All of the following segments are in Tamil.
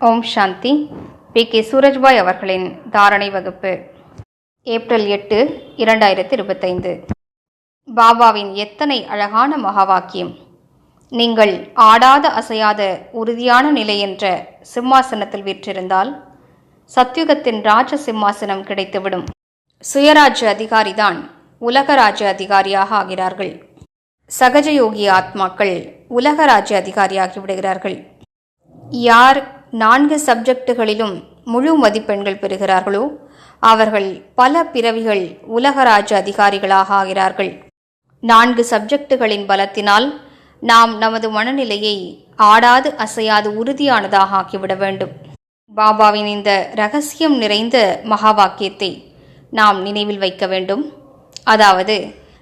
ஓம் சாந்தி. பி. கே. சூரஜ்பாய் அவர்களின் தாரணை வகுப்பு. ஏப்ரல் எட்டு இரண்டாயிரத்தி இருபத்தைந்து பாபாவின் எத்தனை அழகான மகாவாக்கியம். நீங்கள் ஆடாத அசையாத உறுதியான நிலை என்ற சிம்மாசனத்தில் வீற்றிருந்தால் சத்யுகத்தின் ராஜ சிம்மாசனம் கிடைத்துவிடும். சுயராஜ்ய அதிகாரிதான் உலக ராஜ்ய அதிகாரியாக ஆகிறார்கள். சகஜயோகி ஆத்மாக்கள் உலக ராஜ்ய அதிகாரியாகி விடுகிறார்கள். யார் நான்கு சப்ஜெக்டுகளிலும் முழு மதிப்பெண்கள் பெறுகிறார்களோ அவர்கள் பல பிறவிகள் உலகராஜ அதிகாரிகளாக ஆகிறார்கள். நான்கு சப்ஜெக்டுகளின் பலத்தினால் நாம் நமது மனநிலையை ஆடாது அசையாது உறுதியானதாக ஆக்கிவிட வேண்டும். பாபாவின் இந்த ரகசியம் நிறைந்த மகா வாக்கியத்தை நாம் நினைவில் வைக்க வேண்டும். அதாவது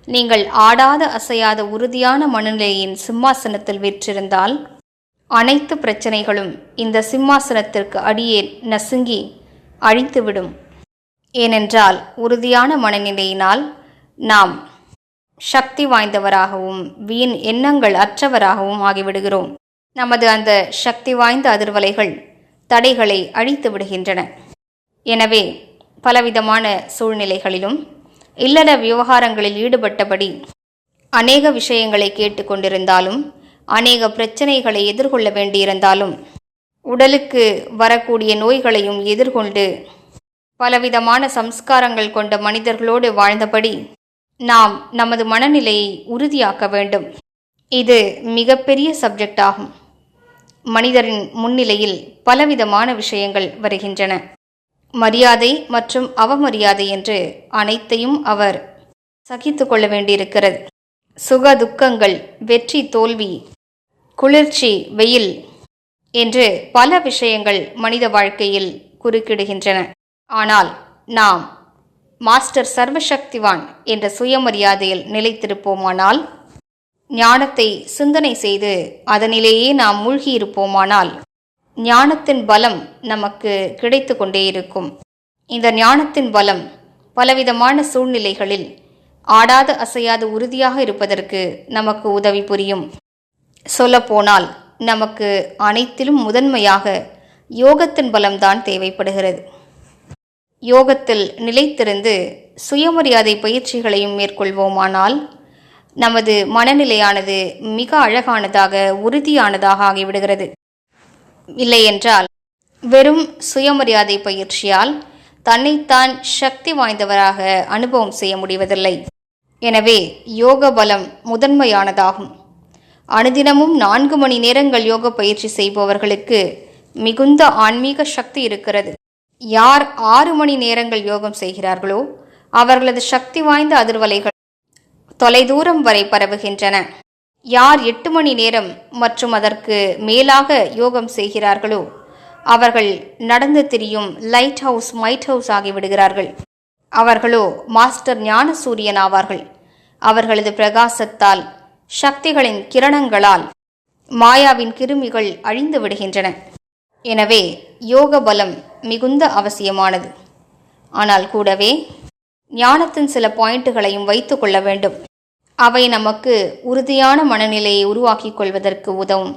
நீங்கள் ஆடாத அசையாத உறுதியான மனநிலையின் சிம்மாசனத்தில் விற்றிருந்தால் அனைத்து பிரச்சனைகளும் இந்த சிம்மாசனத்திற்கு அடியே நசுங்கி அழித்துவிடும். ஏனென்றால் உறுதியான மனநிலையினால் நாம் சக்தி வாய்ந்தவராகவும் வீண் எண்ணங்கள் அற்றவராகவும் ஆகிவிடுகிறோம். நமது அந்த சக்தி வாய்ந்த அதிர்வலைகள் தடைகளை அழித்து விடுகின்றன. எனவே பலவிதமான சூழ்நிலைகளிலும் இல்லற விவகாரங்களில் ஈடுபட்டபடி அநேக விஷயங்களை கேட்டுக்கொண்டிருந்தாலும் அநேக பிரச்சனைகளை எதிர்கொள்ள வேண்டியிருந்தாலும் உடலுக்கு வரக்கூடிய நோய்களையும் எதிர்கொண்டு பலவிதமான சம்ஸ்காரங்கள் கொண்ட மனிதர்களோடு வாழ்ந்தபடி நாம் நமது மனநிலையை உறுதியாக்க வேண்டும். இது மிகப்பெரிய சப்ஜெக்ட் ஆகும். மனிதரின் முன்னிலையில் பலவிதமான விஷயங்கள் வருகின்றன. மரியாதை மற்றும் அவமரியாதை என்று அனைத்தையும் அவர் சகித்து கொள்ள வேண்டியிருக்கிறது. சுக துக்கங்கள் வெற்றி தோல்வி குளிர்ச்சி வெயில் என்று பல விஷயங்கள் மனித வாழ்க்கையில் குறுக்கிடுகின்றன. ஆனால் நாம் மாஸ்டர் சர்வசக்திவான் என்ற சுயமரியாதையில் நிலைத்திருப்போமானால் ஞானத்தை சிந்தனை செய்து அதனிலேயே நாம் மூழ்கியிருப்போமானால் ஞானத்தின் பலம் நமக்கு கிடைத்து கொண்டே இருக்கும். இந்த ஞானத்தின் பலம் பலவிதமான சூழ்நிலைகளில் ஆடாத அசையாத உறுதியாக இருப்பதற்கு நமக்கு உதவி புரியும். சொல்லப்போனால் நமக்கு அனைத்திலும் முதன்மையாக யோகத்தின் பலம்தான் தேவைப்படுகிறது. யோகத்தில் நிலைத்திருந்து சுயமரியாதை பயிற்சிகளையும் மேற்கொள்வோமானால் நமது மனநிலையானது மிக அழகானதாக உறுதியானதாக ஆகிவிடுகிறது. இல்லையென்றால் வெறும் சுயமரியாதை பயிற்சியால் தன்னைத்தான் சக்தி வாய்ந்தவராக அனுபவம் செய்ய முடிவதில்லை. எனவே யோக பலம் முதன்மையானதாகும். அனுதினமும் நான்கு மணி நேரங்கள் யோக பயிற்சி செய்பவர்களுக்கு மிகுந்த ஆன்மீக சக்தி இருக்கிறது. யார் ஆறு மணி நேரங்கள் யோகம் செய்கிறார்களோ அவர்களது சக்தி வாய்ந்த அதிர்வலைகள் தொலைதூரம் வரை பரவுகின்றன. யார் எட்டு மணி நேரம் மற்றும் அதற்கு மேலாக யோகம் செய்கிறார்களோ அவர்கள் நடந்து திரியும் லைட் ஹவுஸ் மைட் ஹவுஸ் ஆகிவிடுகிறார்கள் அவர்களோ மாஸ்டர் ஞான சூரியன் ஆவார்கள். அவர்களது பிரகாசத்தால் சக்திகளின் கிரணங்களால் மாயாவின் கிருமிகள் அழிந்து விடுகின்றன. எனவே யோக பலம் மிகுந்த அவசியமானது. ஆனால் கூடவே ஞானத்தின் சில பாயிண்ட்டுகளையும் வைத்து கொள்ள வேண்டும். அவை நமக்கு உறுதியான மனநிலையை உருவாக்கிக் கொள்வதற்கு உதவும்.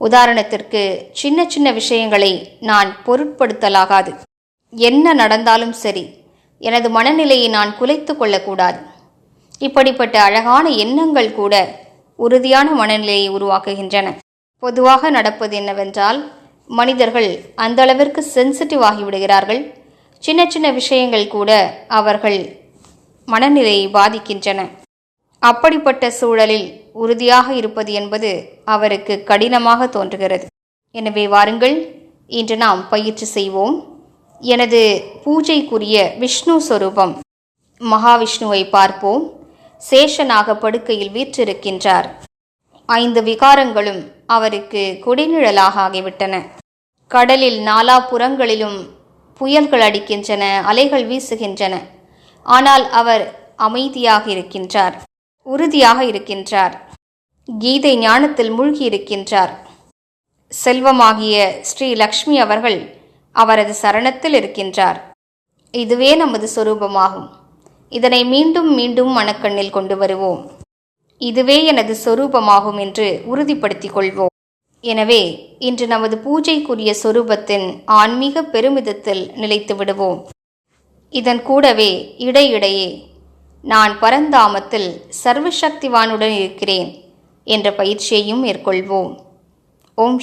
உதாரணத்திற்கு சின்ன சின்ன விஷயங்களை நான் பொருட்படுத்தலாகாது. என்ன நடந்தாலும் சரி எனது மனநிலையை நான் குலைத்து கொள்ளக்கூடாது. இப்படிப்பட்ட அழகான எண்ணங்கள் கூட உறுதியான மனநிலையை உருவாக்குகின்றன. பொதுவாக நடப்பது என்னவென்றால் மனிதர்கள் அந்த அளவிற்கு சென்சிட்டிவ் ஆகிவிடுகிறார்கள். சின்ன சின்ன விஷயங்கள் கூட அவர்கள் மனநிலையை பாதிக்கின்றன. அப்படிப்பட்ட சூழலில் உறுதியாக இருப்பது என்பது அவருக்கு கடினமாக தோன்றுகிறது. எனவே வாருங்கள் இன்று நாம் பயிற்சி செய்வோம். எனது பூஜைக்குரிய விஷ்ணு சொரூபம். மகாவிஷ்ணுவை பார்ப்போம். சேஷனாக படுக்கையில் வீற்றிருக்கின்றார். ஐந்து விகாரங்களும் அவருக்கு குடிநிழலாக ஆகிவிட்டன. கடலில் நாலா புறங்களிலும் புயல்கள் அடிக்கின்றன அலைகள் வீசுகின்றன. ஆனால் அவர் அமைதியாக இருக்கின்றார் உறுதியாக இருக்கின்றார். கீதை ஞானத்தில் மூழ்கி இருக்கின்றார் செல்வமாகிய ஸ்ரீ லக்ஷ்மி அவர்கள் அவரது சரணத்தில் இருக்கின்றார். இதுவே நமது சொரூபமாகும். இதனை மீண்டும் மீண்டும் மனக்கண்ணில் கொண்டு வருவோம். இதுவே எனது சொரூபமாகும் என்று உறுதிப்படுத்திக் கொள்வோம். எனவே இன்று நமது பூஜைக்குரிய சொரூபத்தின் ஆன்மீக பெருமிதத்தில் நிலைத்து விடுவோம். இதன் கூடவே இடையிடையே நான் பரந்தாமத்தில் சர்வசக்திவானுடன் இருக்கிறேன் என்ற பயிற்சியையும் மேற்கொள்வோம். ஓம்